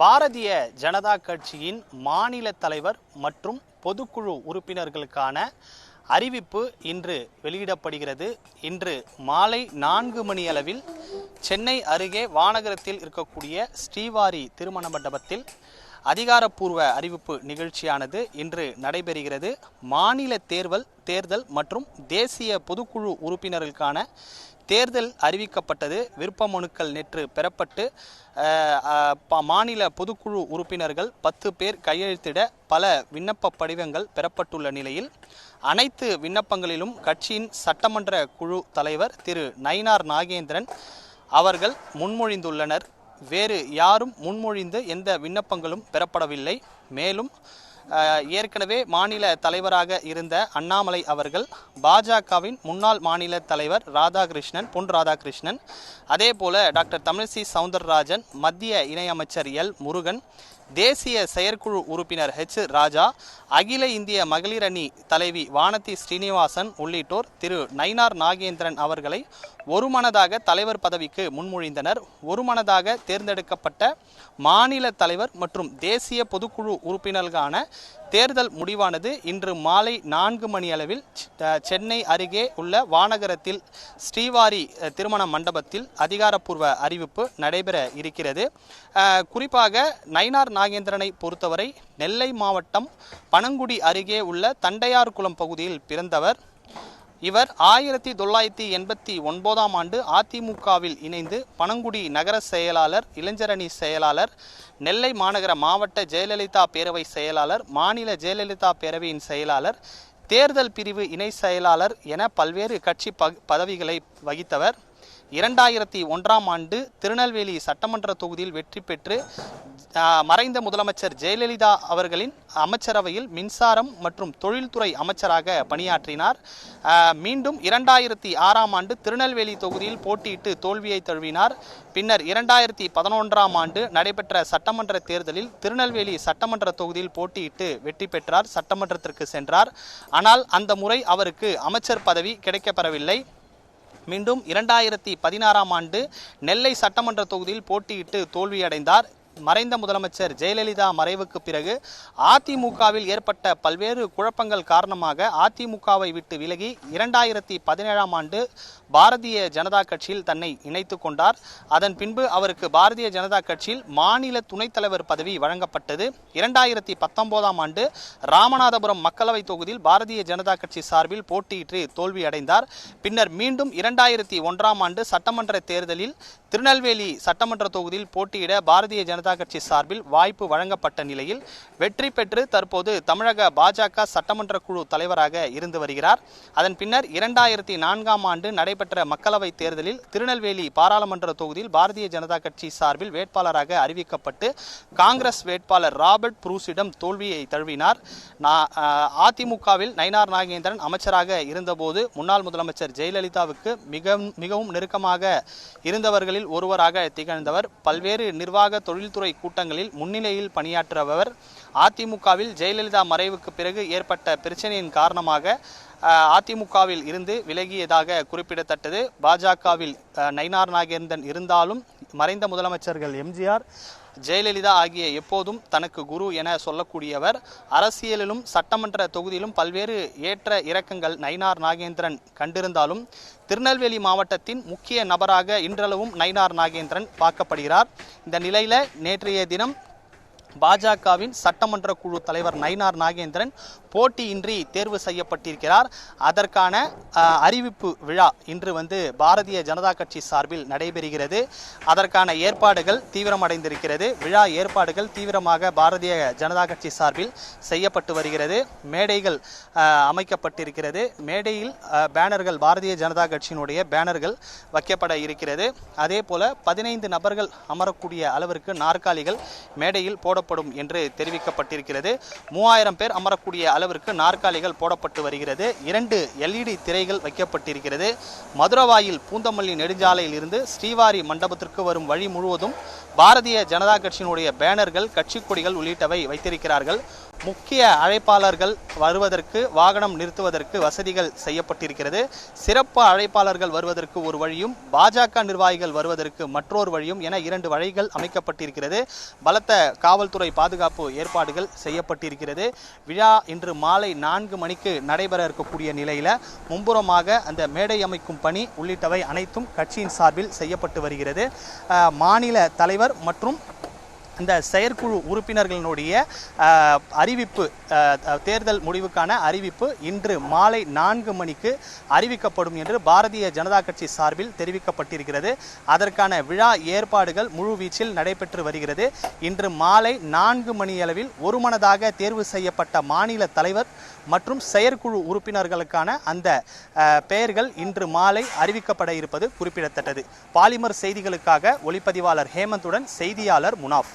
பாரதிய ஜனதா கட்சியின் மாநில தலைவர் மற்றும் பொதுக்குழு உறுப்பினர்களுக்கான அறிவிப்பு இன்று வெளியிடப்படுகிறது. இன்று மாலை நான்கு மணி அளவில் சென்னை அருகே வானகரத்தில் இருக்கக்கூடிய ஸ்ரீவாரி திருமண மண்டபத்தில் அதிகாரப்பூர்வ அறிவிப்பு நிகழ்ச்சியானது இன்று நடைபெறுகிறது. மாநில தேர்தல் தேர்தல் மற்றும் தேசிய பொதுக்குழு உறுப்பினர்களுக்கான தேர்தல் அறிவிக்கப்பட்டது. விருப்ப மனுக்கள் நேற்று பெறப்பட்டு மாநில பொதுக்குழு உறுப்பினர்கள் பத்து பேர் கையெழுத்திட பல விண்ணப்ப படிவங்கள் பெறப்பட்டுள்ள நிலையில் அனைத்து விண்ணப்பங்களிலும் கட்சியின் சட்டமன்ற குழு தலைவர் திரு நயினார் நாகேந்திரன் அவர்கள் முன்மொழிந்துள்ளனர். வேறு யாரும் முன்மொழிந்து எந்த விண்ணப்பங்களும் பெறப்படவில்லை. மேலும் ஏற்கனவே மாநில தலைவராக இருந்த அண்ணாமலை அவர்கள் பாஜகவின் முன்னாள் மாநில தலைவர் ராதாகிருஷ்ணன் பொன் ராதாகிருஷ்ணன் அதே போல டாக்டர் தமிழிசை சவுந்தரராஜன் மத்திய இணையமைச்சர் எல் முருகன் தேசிய செயற்குழு உறுப்பினர் ஹெச் ராஜா அகில இந்திய மகளிர் அணி தலைவி வானதி ஸ்ரீனிவாசன் உள்ளிட்டோர் திரு நயினார் நாகேந்திரன் அவர்களை ஒருமனதாக தலைவர் பதவிக்கு முன்மொழிந்தனர். ஒருமனதாக தேர்ந்தெடுக்கப்பட்ட மாநில தலைவர் மற்றும் தேசிய பொதுக்குழு உறுப்பினர்களுக்கான தேர்தல் முடிவானது இன்று மாலை நான்கு மணி அளவில் சென்னை அருகே உள்ள வானகரத்தில் ஸ்ரீவாரி திருமண மண்டபத்தில் அதிகாரப்பூர்வ அறிவிப்பு நடைபெற இருக்கிறது. குறிப்பாக நயினார் நாகேந்திரனை பொறுத்தவரை நெல்லை மாவட்டம் பனங்குடி அருகே உள்ள தண்டையார்குளம் பகுதியில் பிறந்தவர். இவர் ஆயிரத்தி தொள்ளாயிரத்தி எண்பத்தி ஒன்பதாம் ஆண்டு அதிமுகவில் இணைந்து பனங்குடி நகர செயலாளர் இளைஞரணி செயலாளர் நெல்லை மாநகர மாவட்ட ஜெயலலிதா பேரவை செயலாளர் மாநில ஜெயலலிதா பேரவையின் செயலாளர் தேர்தல் பிரிவு இணை செயலாளர் என பல்வேறு கட்சி ப பதவிகளை வகித்தவர். இரண்டாயிரத்தி ஒன்றாம் ஆண்டு திருநெல்வேலி சட்டமன்ற தொகுதியில் வெற்றி பெற்று மறைந்த முதலமைச்சர் ஜெயலலிதா அவர்களின் அமைச்சரவையில் மின்சாரம் மற்றும் தொழில்துறை அமைச்சராக பணியாற்றினார். மீண்டும் இரண்டாயிரத்தி ஆறாம் ஆண்டு திருநெல்வேலி தொகுதியில் போட்டியிட்டு தோல்வியை தழுவினார். பின்னர் இரண்டாயிரத்தி பதினொன்றாம் ஆண்டு நடைபெற்ற சட்டமன்ற தேர்தலில் திருநெல்வேலி சட்டமன்ற தொகுதியில் போட்டியிட்டு வெற்றி பெற்றார் சட்டமன்றத்திற்கு சென்றார். ஆனால் அந்த முறை அவருக்கு அமைச்சர் பதவி கிடைக்கப்பெறவில்லை. மீண்டும் இரண்டாயிரத்தி பதினாறாம் ஆண்டு நெல்லை சட்டமன்ற தொகுதியில் போட்டியிட்டு தோல்வியடைந்தார் மறைந்த முதலமைச்சர் ஜெயலலிதா மறைவுக்கு பிறகு அதிமுகவில் ஏற்பட்ட பல்வேறு குழப்பங்கள் காரணமாக அதிமுகவை விட்டு விலகி இரண்டாயிரத்தி பதினேழாம் ஆண்டு பாரதிய ஜனதா கட்சியில் தன்னை இணைத்து கொண்டார். அதன் பின்பு அவருக்கு பாரதிய ஜனதா கட்சியில் மாநில துணைத் தலைவர் பதவி வழங்கப்பட்டது. இரண்டாயிரத்தி பத்தொன்பதாம் ஆண்டு ராமநாதபுரம் மக்களவை தொகுதியில் பாரதிய ஜனதா கட்சி சார்பில் போட்டியிட்டு தோல்வியடைந்தார். பின்னர் மீண்டும் இரண்டாயிரத்தி ஒன்றாம் ஆண்டு சட்டமன்ற தேர்தலில் திருநெல்வேலி சட்டமன்ற தொகுதியில் போட்டியிட பாரதிய ஜனதா கட்சி சார்பில் வாய்ப்பு வழங்கப்பட்ட நிலையில் வெற்றி பெற்று தற்போது தமிழக பாஜக சட்டமன்ற குழு தலைவராக இருந்து வருகிறார். அதன் பின்னர் இரண்டாயிரத்தி நான்காம் ஆண்டு நடைபெற்ற மக்களவைத் தேர்தலில் திருநெல்வேலி பாராளுமன்ற தொகுதியில் பாரதிய ஜனதா கட்சி சார்பில் வேட்பாளராக அறிவிக்கப்பட்டு காங்கிரஸ் வேட்பாளர் ராபர்ட் புரூஸிடம் தோல்வியை தழுவினார். அதிமுகவில் நயினார் நாகேந்திரன் அமைச்சராக இருந்தபோது முன்னாள் முதலமைச்சர் ஜெயலலிதாவுக்கு மிக மிகவும் நெருக்கமாக இருந்தவர்களில் ஒருவராக திகழ்ந்தவர். பல்வேறு நிர்வாக தொழில்துறை கூட்டங்களில் முன்னிலையில் பணியாற்றுபவர் அதிமுகவில் ஜெயலலிதா மறைவுக்கு பிறகு ஏற்பட்ட பிரச்சனையின் காரணமாக அதிமுகவில் இருந்து விலகியதாக குறிப்பிடத்தக்கது பாஜகவில் நயினார் நாகேந்தன் இருந்தாலும் மறைந்த முதலமைச்சர்கள் எம்ஜிஆர் ஜெயலலிதா ஆகிய எப்போதும் தனக்கு குரு என சொல்லக்கூடியவர். அரசியலிலும் சட்டமன்ற தொகுதியிலும் பல்வேறு ஏற்ற இறக்கங்கள் நயினார் நாகேந்திரன் கண்டிருந்தாலும் திருநெல்வேலி மாவட்டத்தின் முக்கிய நபராக இன்றளவும் நயினார் நாகேந்திரன் பார்க்கப்படுகிறார். இந்த நிலையில நேற்றைய தினம் பாஜகவின் சட்டமன்ற குழு தலைவர் நயினார் நாகேந்திரன் போட்டியின்றி தேர்வு செய்யப்பட்டிருக்கிறார். அதற்கான அறிவிப்பு விழா இன்று வந்து பாரதிய ஜனதா கட்சி சார்பில் நடைபெறுகிறது. அதற்கான ஏற்பாடுகள் தீவிரமடைந்திருக்கிறது. விழா ஏற்பாடுகள் தீவிரமாக பாரதிய ஜனதா கட்சி சார்பில் செய்யப்பட்டு வருகிறது. மேடைகள் அமைக்கப்பட்டிருக்கிறது. மேடையில் பேனர்கள் பாரதிய ஜனதா கட்சியினுடைய பேனர்கள் வைக்கப்பட இருக்கிறது. அதே போல பதினைந்து நபர்கள் அமரக்கூடிய அளவிற்கு நாற்காலிகள் மேடையில் போடப்படும் என்று தெரிவிக்கப்பட்டிருக்கிறது. மூவாயிரம் பேர் அமரக்கூடிய அளவிற்கு நாற்காலிகள் போடப்பட்டு வருகிறது. இரண்டு எல்இடி திரைகள் வைக்கப்பட்டிருக்கிறது. மதுரவாயில் பூந்தமல்லி நெடுஞ்சாலையில் இருந்து ஸ்ரீவாரி மண்டபத்திற்கு வரும் வழி முழுவதும் பாரதிய ஜனதா கட்சியினுடைய பேனர்கள் கட்சி கொடிகள் உள்ளிட்டவை வைத்திருக்கிறார்கள். முக்கிய அழைப்பாளர்கள் வருவதற்கு வாகனம் நிறுத்துவதற்கு வசதிகள் செய்யப்பட்டிருக்கிறது. சிறப்பு அழைப்பாளர்கள் வருவதற்கு ஒரு வழியும் பாஜக நிர்வாகிகள் வருவதற்கு மற்றொரு வழியும் என இரண்டு வழிகள் அமைக்கப்பட்டிருக்கிறது. பலத்த காவல்துறை பாதுகாப்பு ஏற்பாடுகள் செய்யப்பட்டிருக்கிறது. விழா இன்று மாலை நான்கு மணிக்கு நடைபெற இருக்கக்கூடிய நிலையில் மும்புறமாக அந்த மேடை அமைக்கும் பணி உள்ளிட்டவை அனைத்தும் கட்சியின் சார்பில் செய்யப்பட்டு வருகிறது. மாநில தலைவர் மற்றும் இந்த செயற்குழு உறுப்பினர்களினுடைய அறிவிப்பு தேர்தல் முடிவுக்கான அறிவிப்பு இன்று மாலை நான்கு மணிக்கு அறிவிக்கப்படும் என்று பாரதிய ஜனதா கட்சி சார்பில் தெரிவிக்கப்பட்டிருக்கிறது. அதற்கான விழா ஏற்பாடுகள் முழுவீச்சில் நடைபெற்று வருகிறது. இன்று மாலை நான்கு மணியளவில் ஒருமனதாக தேர்வு செய்யப்பட்ட மாநில தலைவர் மற்றும் செயற்குழு உறுப்பினர்களுக்கான அந்த பெயர்கள் இன்று மாலை அறிவிக்கப்பட இருப்பது குறிப்பிடத்தக்கது. பாலிமர் செய்திகளுக்காக ஒளிப்பதிவாளர் ஹேமந்துடன் செய்தியாளர் முனாஃப்.